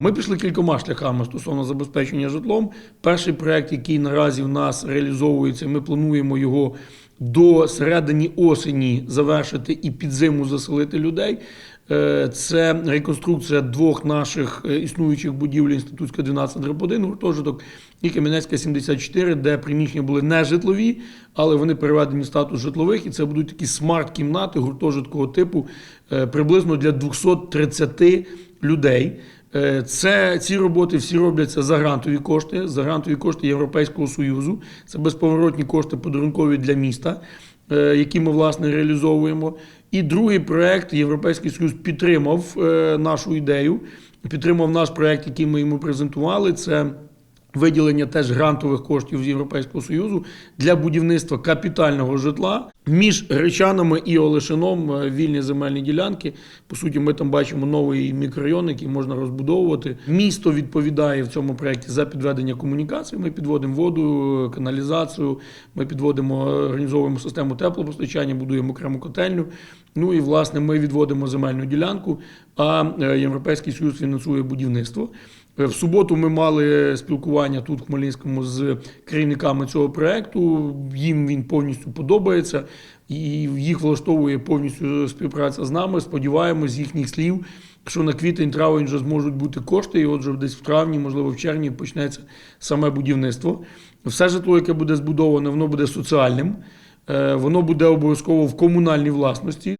Ми пішли кількома шляхами стосовно забезпечення житлом. Перший проект, який наразі в нас реалізовується, ми плануємо його до середини осені завершити і під зиму заселити людей. Е, Це реконструкція двох наших е, існуючих будівель Інститутська 12 дроб 1 гуртожиток і Кам'янецька 74, де приміщення були не житлові, але вони переведені в статус житлових, і це будуть такі смарт-кімнати гуртожиткового типу е, приблизно для 230 людей. Е, Це ці роботи всі робляться за грантові кошти, за грантові кошти Європейського Союзу. Це безповоротні кошти подарункові для міста, е, які ми власне реалізовуємо. І другий проект Європейський Союз підтримав е, нашу ідею, підтримав наш проект, який ми йому презентували. Це виділення теж грантових коштів з Європейського Союзу для будівництва капітального житла між Гречанами і Олешином е, вільні земельні ділянки. По суті, ми там бачимо новий мікрорайон, який можна розбудовувати. Місто відповідає в цьому проєкті за підведення комунікацій. Ми підводимо воду, каналізацію, ми підводимо, організовуємо систему теплопостачання, будуємо окрему котельню. Ну і власне ми відводимо земельну ділянку, а е, Європейський Союз фінансує будівництво. Е, В суботу ми мали спілкування тут в Хмельницькому з керівниками цього проекту. Їм він повністю подобається і їх влаштовує повністю співпраця з нами. Сподіваємось, з їхніх слів, що на квітень травень вже зможуть бути кошти, і отже, десь в травні, можливо, в червні почнеться саме будівництво. Все житло, яке буде збудоване, воно буде соціальним. Е, Воно буде обов'язково в комунальній власності.